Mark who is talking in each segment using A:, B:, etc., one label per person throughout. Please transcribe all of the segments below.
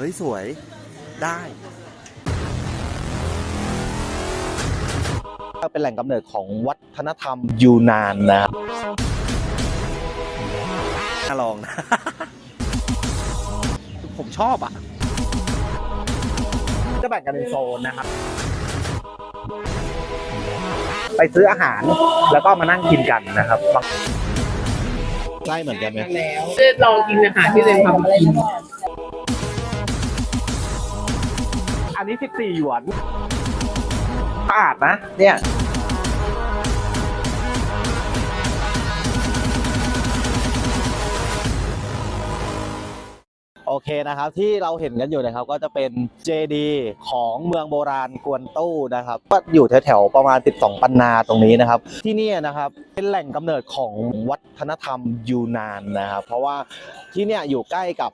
A: เฮ้ย สวยได้เป็นแหล่งกำเนิดของวัฒนธรรมยูนานนะครับน่าลองนะ ผมชอบอะ จะแบ่งกันเป็นโซนนะครับ ไปซื้ออาหารแล้วก็มานั่งกินกันนะครับใช่เหมือนกันไหม
B: แล้วลองกินอาหารที่ตัวเองทำกิน
A: นนี้ 14 หยวนสะอาดนะ เนี่ย โอเคนะครับที่เราเห็นกันอยู่นะครับก็จะเป็นเจดีของเมืองโบราณกวนตู้นะครับก็อยู่แถวๆประมาณ 12 ปันนาตรงนี้นะครับ ที่เนี่ยนะครับเป็นแหล่งกำเนิดของวัฒนธรรมยูนานนะครับ เพราะว่าที่เนี่ยอยู่ใกล้กับ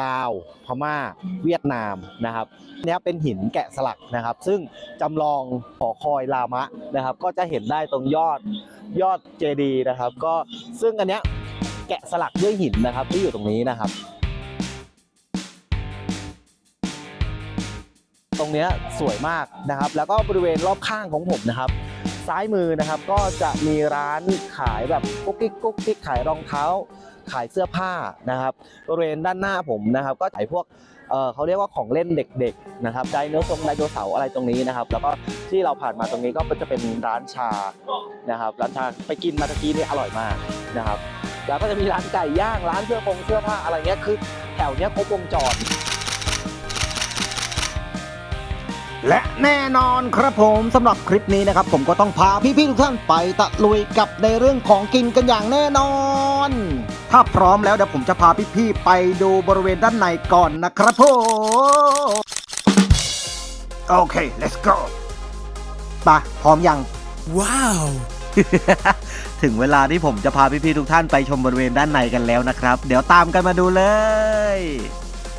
A: ลาว พม่า เวียดนามนะครับเนี้ยเป็นหินแกะสลักนะครับ ซึ่งจำลองหอคอยลามะนะครับ ก็จะเห็นได้ตรงยอดยอดเจดีย์นะครับ ก็ซึ่งอันเนี้ยแกะสลักด้วยหินนะครับที่อยู่ตรงนี้นะครับตรงเนี้ยสวยมากนะครับ แล้วก็บริเวณรอบข้างของผมนะครับ ซ้ายมือนะครับก็จะมีร้านขายแบบกุ๊กกิ๊กกุ๊กกิ๊กขายรองเท้า ขายเสื้อผ้านะครับบริเวณด้านหน้าผมนะครับ ก็ขายพวกเอ่อเขาเรียกว่าของเล่นเด็กๆนะครับไดโนเสาร์ไดโนเสาร์อะไรตรงนี้นะครับ แล้วก็ที่เราผ่านมาตรงนี้ก็จะเป็นร้านชานะครับร้านชาไปกินมาตะกี้นี่อร่อยมากนะครับ แล้วก็จะมีร้านไก่ย่างร้านเสื้อผงเสื้อผ้าอะไรเงี้ยคือแถวเนี้ยครบวงจร
C: และแน่นอนครับผมสำหรับคลิปนี้นะครับ ผมก็ต้องพาพี่ๆทุกท่านไปตะลุยกับในเรื่องของกินกันอย่างแน่นอน ถ้าพร้อมแล้วเดี๋ยวผมจะพาพี่ๆไปดูบริเวณด้านในก่อนนะครับผมโอเค let's go ไปพร้อมยัง
A: ว้าว
C: ถึงเวลาที่ผมจะพาพี่ๆทุกท่านไปชมบริเวณด้านในกันแล้วนะครับ เดี๋ยวตามกันมาดูเลย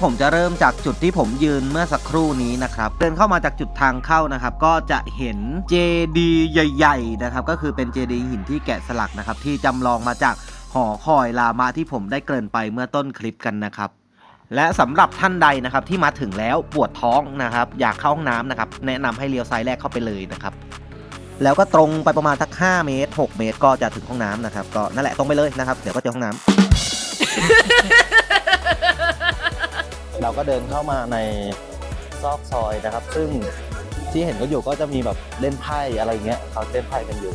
C: ผมจะเริ่มจากจุดที่ผมยืนเมื่อสักครู่นี้นะครับ เดินเข้ามาจากจุดทางเข้านะครับ ก็จะเห็นเจดีย์ใหญ่ ๆ นะครับ ก็คือเป็นเจดีย์หินที่แกะสลักนะครับ ที่จำลองมาจาก หอคอยลามะที่ผมได้เกริ่นไปเมื่อต้นคลิปกันนะครับ และสำหรับท่านใดนะครับที่มาถึงแล้วปวดท้องนะครับ อยากเข้าห้องน้ำนะครับ แนะนำให้เลี้ยวซ้ายแรกเข้าไปเลยนะครับ แล้วก็ตรงไปประมาณสัก 5 เมตร 6 เมตรก็จะถึงห้องน้ำนะครับ ก็นั่นแหละตรงไปเลยนะครับ เดี๋ยวก็เจอห้องน้ำ
A: เราก็เดินเข้ามาในซอกซอยนะครับ ซึ่งที่เห็นก็อยู่ก็จะมีแบบเล่นไพ่อะไรเงี้ยเขาเล่นไพ่กันอยู่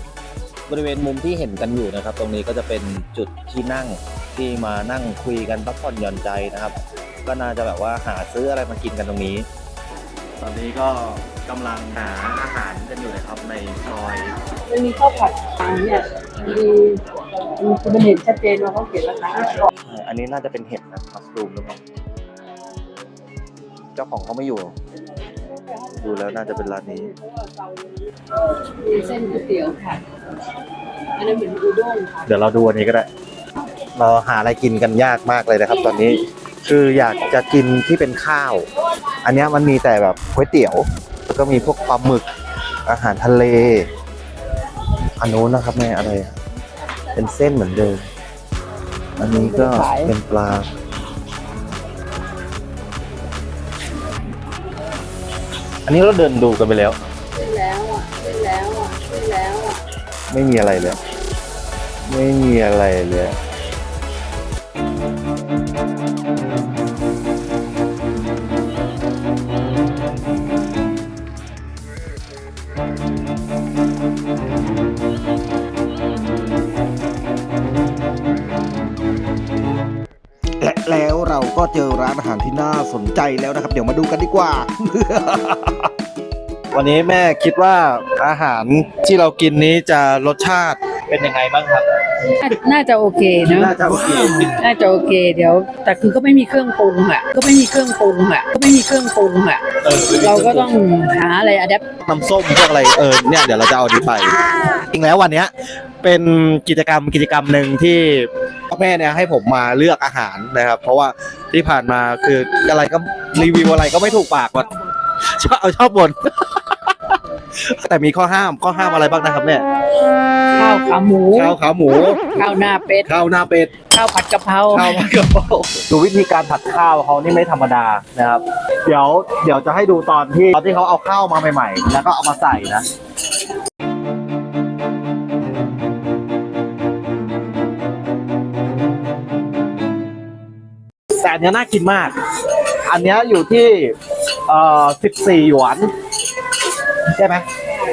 A: บริเวณมุมที่เห็นกันอยู่นะครับ ตรงนี้ก็จะเป็นจุดที่นั่งที่มานั่งคุยกันพักผ่อนหย่อนใจนะครับ ก็น่าจะแบบว่าหาซื้ออะไรมากินกันตรงนี้ ตอนนี้ก็กำลังหาอาหารกันอยู่นะครับในซอย
B: มันมีข้าวผัดอันเนี้ยมีมันเห็นชัดเจนว่าเขาเขียนราคา
A: อันนี้น่าจะเป็นเห็ดนะมัสรูมหรือเปล่าเจ้าของเขาไม่อยู่ ดูแล้วน่าจะเป็นร้านนี้
B: มีเส้นก๋วยเตี๋ยวค่ะ อันนั้นเหมือนอุด้งค่ะ
A: เดี๋ยวเราดูอันนี้ก็ได้ เราหาอะไรกินกันยากมากเลยนะครับ ตอนนี้คืออยากจะกินที่เป็นข้าว อันเนี้ยมันมีแต่แบบก๋วยเตี๋ยวแล้วก็มีพวกปลาหมึกอาหารทะเล อันนู้นนะครับแม่อะไรอะเป็นเส้นเหมือนเดิม อันนี้ก็เป็นปลา อันนี้เราเดินดูกันไปแล้ว
B: ได้แล้วอะได้แล้วอะได้แล้วอะ
A: ไม่มีอะไรเลย ไม่มีอะไรเลย
C: น่าสนใจแล้วนะครับ เดี๋ยวมาดูกันดีกว่า
A: วันนี้แม่คิดว่าอาหารที่เรากินนี้จะรสชาติเป็นยังไงบ้างครับ
B: น่าจะโอเคเนอะ
A: น่าจะโอเค
B: น่าจะโอเค เดี๋ยว แต่คือก็ไม่มีเครื่องปรุงอะ ก็ไม่มีเครื่องปรุงอะ ก็ไม่มีเครื่องปรุงอะ เราก็ต้องหาอะไรอะแดป
A: น้ำส้มพวกอะไรเออเนี่ยเดี๋ยวเราจะเอาอันนี้ไป จริงแล้ววันเนี้ยเป็นกิจกรรมกิจกรรมหนึ่งที่ พ่อแม่เนี่ยให้ผมมาเลือกอาหารนะครับ เพราะว่าที่ผ่านมาคืออะไรก็รีวิวอะไรก็ไม่ถูกปากว่าชอบเอาชอบบนแต่มีข้อห้ามข้อห้ามอะไรบ้างนะครับเนี่ย
B: ข้าวขาหมู
A: ข้าวขาหมู
B: ข้าวหน้าเป็ด
A: ข้าวหน้าเป็ด
B: ข้าวผัดกะเพรา
A: ข้าวมันกระเพราดูวิธีการผัดข้าวเขานี่ไม่ธรรมดานะครับ เดี๋ยวเดี๋ยวจะให้ดูตอนที่ตอนที่เขาเอาข้าวมาใหม่ ๆ แล้วก็เอามาใส่นะ นนี้น่ากินมาก อันนี้อยู่ที่เอ่อ14 หยวน ใช่ไหม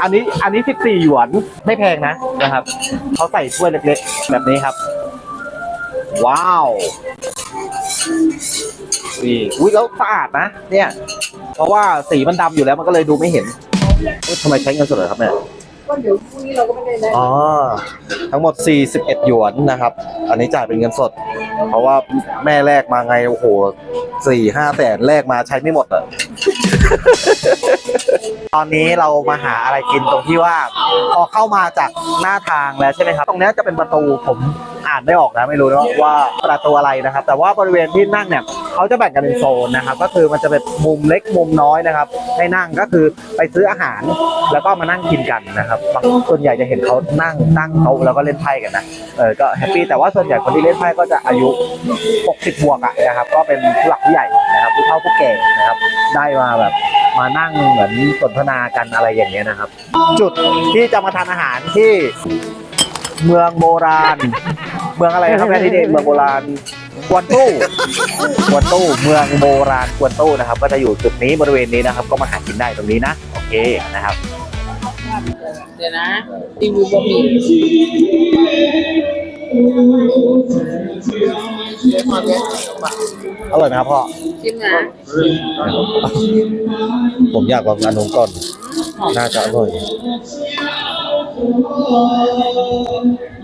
A: อันนี้อันนี้ 14 หยวนไม่แพงนะนะครับเขาใส่ถ้วยเล็กๆ แบบนี้ครับ ว้าวนี่อุ้ยแล้วสะอาดนะ เนี่ย เพราะว่าสีมันดำอยู่แล้วมันก็เลยดูไม่เห็นทำไมใช้เงินสดเหรอครับเนี่ย
B: ก็เดี๋ยวพรุ่งนี้เราก็ไม่ได้ได้
A: อ๋อ ทั้งหมด 41 หยวนนะครับ อันนี้จ่ายเป็นเงินสด เพราะว่าแม่แลกมาไง โอ้โหสี่ห้าแสนแลกมาใช้ไม่หมดอะ ตอนนี้เรามาหาอะไรกินตรงที่ว่า พอเข้ามาจากหน้าทางแล้วใช่ไหมครับ ตรงเนี้ยจะเป็นประตูผมอ่านไม่ออกนะไม่รู้นะว่าประตูอะไรนะครับ แต่ว่าบริเวณที่นั่งเนี่ย เขาจะแบ่งกันเป็นโซนนะครับ ก็คือมันจะเป็นมุมเล็กมุมน้อยนะครับ ให้นั่งก็คือไปซื้ออาหารแล้วก็มานั่งกินกันนะครับบางส่วนใหญ่จะเห็นเขานั่งตั้งโต๊ะแล้วก็เล่นไพ่กันนะเออก็แฮปปี้แต่ว่าส่วนใหญ่คนที่เล่นไพ่ก็จะอายุ 60บวกอะนะครับก็เป็นผู้หลักผู้ใหญ่นะครับผู้เฒ่าผู้แก่นะครับ ได้มาแบบมานั่งเหมือนสนทนากันอะไรอย่างเงี้ยนะครับ จุดที่จะมาทานอาหารที่เมืองโบราณ เมืองอะไรครับแม่ที่นี่เมืองโบราณ กวนตู้กวนตู้เมืองโบราณกวนตู้นะครับ ก็จะอยู่จุดนี้บริเวณนี้นะครับ ก็มาหากินได้ตรงนี้นะโอเคนะครับ
B: เดี๋ยวนะรีวิวบะหมี่
A: อร่อยไหมครับพ่อ
B: ชิมนะ
A: ผมอยากลองอันนู้นก่อน น่าจะอร่อย
D: พอ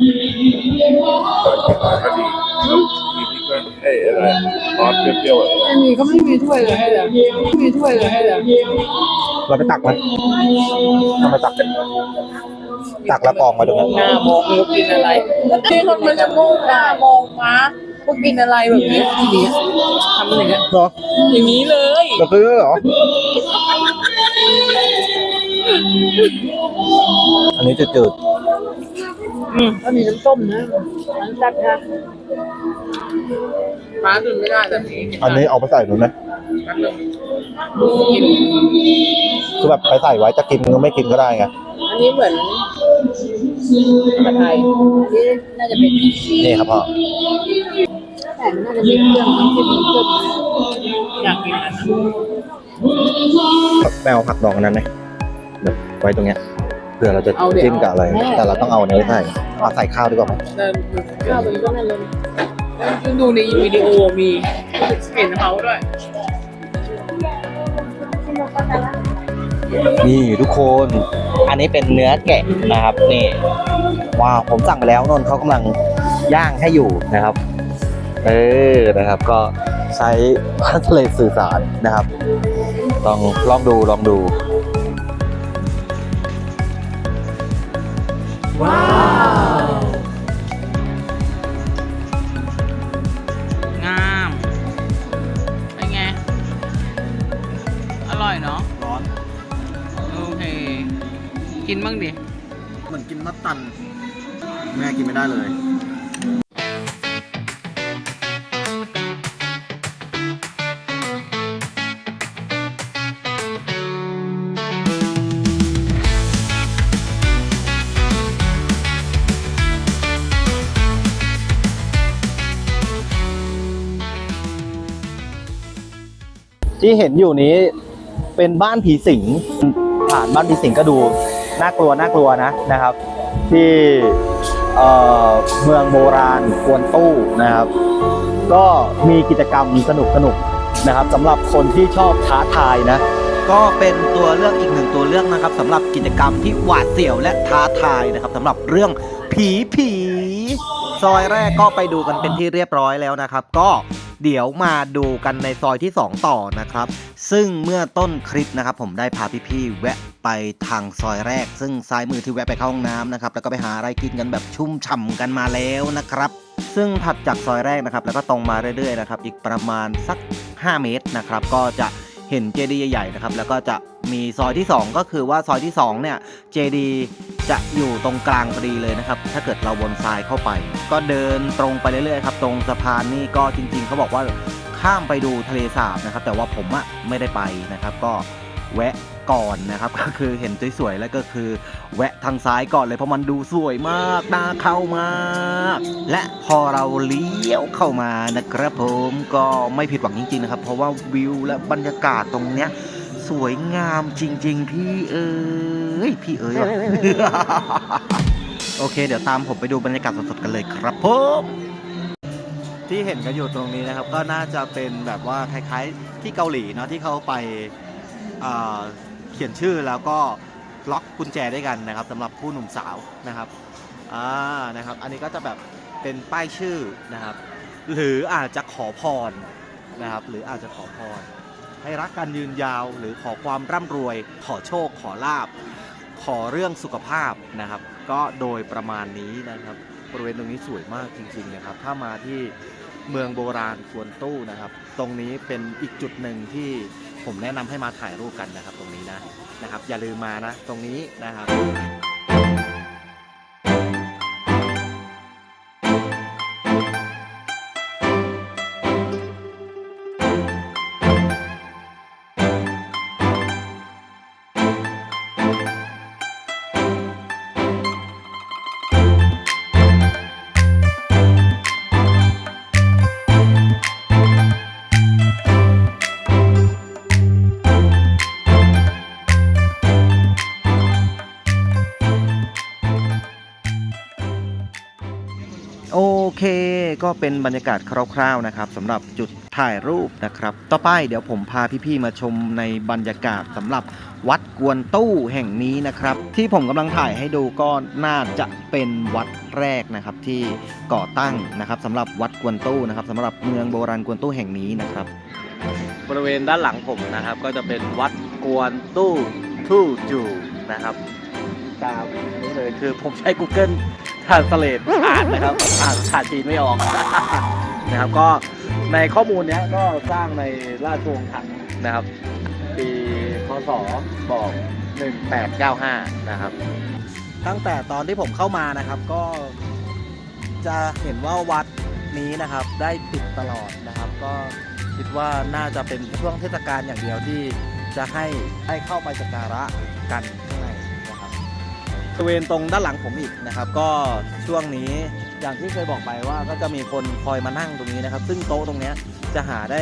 D: ดีมีพริกด้ วยเอ้อะไรซอสเปรี้ยวๆอะไร
B: ไม่มีเขาไม่มีถ้วยเลยให้เลยไม่มีถ้วยเลยให้เลย
A: เราไปตักมันทำไมตักเป็นตักล้วกองมาตรงนั้น
B: หน้ามองรู้กินอะไรที่คนมันจะโง่หน้ามองมาว่ากินอะไรแบบนี้ทีนี้ทำอย่างเงี้ย
A: หรอ
B: อย่างนี้เลย
A: เราซื้อเหรอ อันนี้จะจืด
B: อืมก็มีน้ำส้มนะน้ำแซ่บนะฟ้าดื่มไม่ได้แบบนี้
A: ๆอันนี้เอาไปใส่หนูไหม
B: แป๊บนึงกิน
A: คือแบบไปใส่ไว้จะกินก็ไม่กินก็ได้ไง
B: อันนี้เหมือนผัดไทยนี่น่าจะเป็น
A: นี่ครับพ่อ
B: แต่น่าจะมีเครื่องน้ำจิ้มน้ำจิ้มอยากกินอันนั้น
A: แมวผักดองอันนั้นไหมแบบไว้ตรงเนี้ยเผื่อเราจะจิ้มกับอะไร แต่เราต้องเอาอันนี้ไว้ใส่เอาใส่ข้าวดีกว่าไหม
B: เดินข้าวตรงนี้ก็นั่นเลยซึ่งดูในวิดีโอมีเห็นเขาด้วย
A: นี่ทุกคน อันนี้เป็นเนื้อแกะนะครับนี่ว้าวผมสั่งไปแล้วนนท์เขากำลังย่างให้อยู่นะครับ เออนะครับ ก็ใช้พาสเลสื่อสารนะครับ ลองลองดูลองดู
E: งาม เป็นไง อร่อยเนาะ
A: ร้อน
E: โอเค กินบ้างดิ
A: เหมือนกินมัตตัน แม่กินไม่ได้เลย ที่เห็นอยู่นี้เป็นบ้านผีสิงผ่านบ้านผีสิงก็ดูน่ากลัวน่ากลัวนะนะครับ ที่เเมืองโบราณกวนตู้นะครับ ก็มีกิจกรรมสนุกสนุกนะครับสำหรับคนที่ชอบท้าทายนะ
F: ก็เป็นตัวเลือกอีกหนึ่งตัวเลือกนะครับสำหรับกิจกรรมที่หวาดเสียวและท้าทายนะครับสำหรับเรื่องผีผี ซอยแรกก็ไปดูกันเป็นที่เรียบร้อยแล้วนะครับ ก็ เดี๋ยวมาดูกันในซอยที่ 2 ต่อนะครับ ซึ่งเมื่อต้นคลิปนะครับ ผมได้พาพี่ๆแวะไปทางซอยแรก ซึ่งซ้ายมือที่แวะไปเข้าห้องน้ำนะครับแล้วก็ไปหาอะไรกินกันแบบชุ่มฉ่ำกันมาแล้วนะครับซึ่งถัดจากซอยแรกนะครับ แล้วก็ตรงมาเรื่อยๆนะครับ อีกประมาณสัก 5 เมตรนะครับ ก็จะ เห็นเจดีย์ใหญ่ๆนะครับ แล้วก็จะ
A: มีซอยที่ 2 ก็คือว่าซอยที่2เนี่ยเจดีย์จะอยู่ตรงกลางพอดีเลยนะครับ ถ้าเกิดเราวนซ้ายเข้าไป ก็เดินตรงไปเรื่อยๆครับ ตรงสะพานนี่ก็จริง ๆเขาบอกว่าข้ามไปดูทะเลสาบนะครับ แต่ว่าผมอะไม่ได้ไปนะครับ ก็ แวะก่อนนะครับก็คือเห็นสวยๆแล้วก็คือ แวะทางซ้ายก่อนเลยเพราะมันดูสวยมากน่าเข้ามาก และพอเราเลี้ยวเข้ามานะครับผมก็ไม่ผิดหวังจริงๆนะครับ เพราะว่าวิวและบรรยากาศตรงเนี้ยสวยงามจริง ๆ พี่เอ๋ยพี่เอ๋ยโอเค เดี๋ยวตามผมไปดูบรรยากาศสดๆกันเลยครับผมที่เห็นกันอยู่ตรงนี้นะครับ ก็น่าจะเป็นแบบว่าคล้ายๆที่เกาหลีเนาะที่เขาไป เขียนชื่อแล้วก็ล็อกกุญแจด้วยกันนะครับสำหรับคู่หนุ่มสาวนะครับอ่านะครับ อันนี้ก็จะแบบเป็นป้ายชื่อนะครับ หรืออาจจะขอพรนะครับ หรืออาจจะขอพร ให้รักกันยืนยาวหรือขอความร่ำรวย ขอโชค ขอลาบ ขอเรื่องสุขภาพนะครับ ก็โดยประมาณนี้นะครับ บริเวณตรงนี้สวยมากจริงๆนะครับ ถ้ามาที่เมืองโบราณควนตู้นะครับ ตรงนี้เป็นอีกจุดหนึ่งที่ ผมแนะนำให้มาถ่ายรูปกันนะครับตรงนี้นะนะครับ อย่าลืมมานะตรงนี้นะครับ เคก็เป็นบรรยากาศคร่าวๆนะครับสำหรับจุดถ่ายรูปนะครับ ต่อไปเดี๋ยวผมพาพี่ๆมาชมในบรรยากาศสำหรับวัดกวนตู้แห่งนี้นะครับ ที่ผมกำลังถ่ายให้ดูก็น่าจะเป็นวัดแรกนะครับที่ก่อตั้งนะครับสำหรับวัดกวนตู้นะครับสำหรับเมืองโบราณกวนตู้แห่งนี้นะครับ บริเวณด้านหลังผมนะครับ ก็จะเป็นวัดกวนตู้ทู่จูนะครับ ตามนี้เลยคือผมใช้ Google Translate อ่านนะครับอ่านภาษาจีนไม่ออกนะครับก็ในข้อมูลเนี้ยก็สร้างในราชวงศ์ถังนะครับ ปีพศบอก 1895 นะครับ ตั้งแต่ตอนที่ผมเข้ามานะครับก็จะเห็นว่าวัดนี้นะครับได้ปิดตลอดนะครับ ก็คิดว่าน่าจะเป็นช่วงเทศกาลอย่างเดียวที่จะให้ให้เข้าไปสักการะกัน ริเวณตรงด้านหลังผมอีกนะครับ ก็ช่วงนี้อย่างที่เคยบอกไปว่าก็จะมีคนคอยมานั่งตรงนี้นะครับ ซึ่งโต๊ะตรงเนี้ยจะหาได้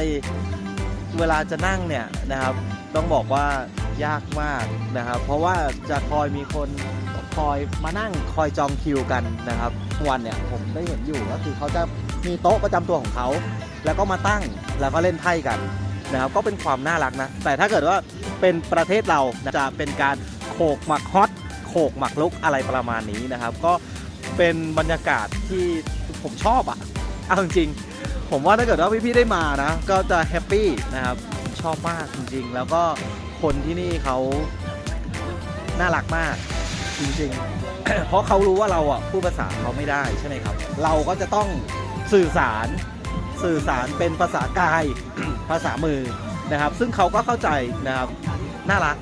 A: เวลาจะนั่งเนี่ยนะครับ ต้องบอกว่ายากมากนะครับ เพราะว่าจะคอยมีคนคอยมานั่งคอยจองคิวกันนะครับวันเนี่ยผมได้เห็นอยู่ก็คือเขาจะมีโต๊ะประจำตัวของเขา แล้วก็มาตั้งแล้วก็เล่นไพ่กันนะครับก็เป็นความน่ารักนะ แต่ถ้าเกิดว่าเป็นประเทศเราจะเป็นการโขกหมักฮอต โขกหมักลุกอะไรประมาณนี้นะครับ ก็เป็นบรรยากาศที่ผมชอบอะ่ะเอาจริงๆผมว่าถ้าเกิดว่าพี่ๆได้มานะ ก็จะแฮปปี้นะครับชอบมากจริงๆ แล้วก็คนที่นี่เขาน่ารักมากจริงๆ เพราะเขารู้ว่าเราอะพูดภาษาเขาไม่ได้ใช่ไหมครับ เราก็จะต้องสื่อสารสื่อสารเป็นภาษากายภาษามือนะครับ ซึ่งเขาก็เข้าใจนะครับน่ารัก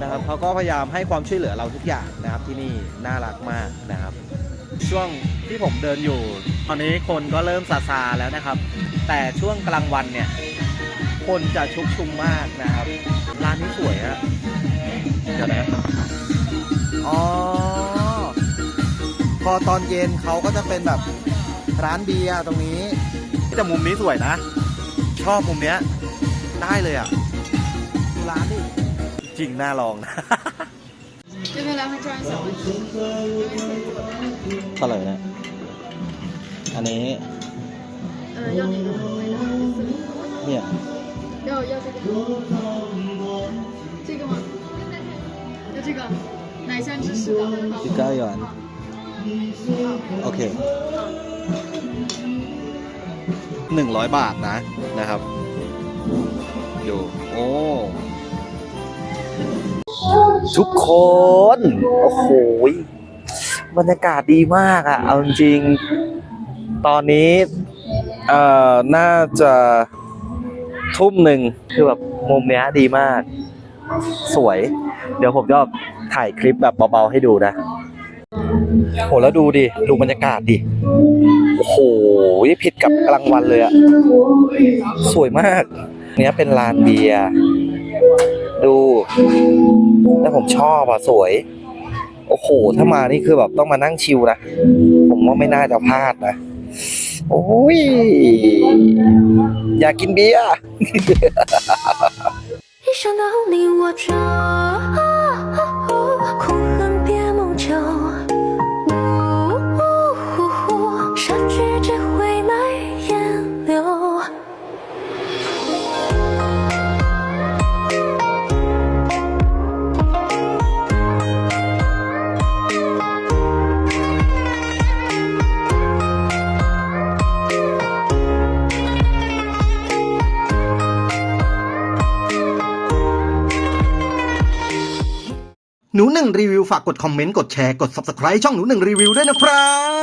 A: นะครับเขาก็พยายามให้ความช่วยเหลือเราทุกอย่างนะครับที่นี่น่ารักมากนะครับ ช่วงที่ผมเดินอยู่ ตอนนี้คนก็เริ่มซาซาแล้วนะครับ แต่ช่วงกลางวันเนี่ย คนจะชุกชุมมากนะครับ ร้านนี้สวยฮะเดี๋ยวนะอ๋อพอตอนเย็นเขาก็จะเป็นแบบร้านเบียร์ตรงนี้แต่มุมนี้สวยนะ ชอบมุมเนี้ยได้เลยอะดูร้านดิ จริงน่าลองนะ
G: 这边来回转一小问题，因为是左边，
A: เท่าไหร่นะ อันนี้
G: 呃，要哪个口味的？四零
A: เนี่ย
G: 要要这个，这个吗？要这个，奶香芝士的。
A: สิบเก้าหยวนโอเคหนึ่งร้อยบาทนะนะครับดูโอ้ ทุกคน โอ้โหบรรยากาศดีมากอะเอาจริง ตอนนี้ เอ่อ น่าจะทุ่มหนึ่งคือแบบมุมเนี้ยดีมาก สวย เดี๋ยวผมจะถ่ายคลิปแบบเบาๆให้ดูนะโหแล้วดูดิ ดูบรรยากาศดิ โอ้โหผิดกับกลางวันเลยอะสวยมาก เนี้ยเป็นลานเบียร์ ดูแล้วผมชอบอะสวย โอ้โห ถ้ามานี่คือแบบต้องมานั่งชิลนะ ผมว่าไม่น่าจะพลาดนะ โอ้ย อยากกินเบียร์
H: หนึ่งรีวิวฝากกดคอมเมนต์ กดแชร์ กด subscribe ช่องหนูหนึ่งรีวิวด้วยนะครับ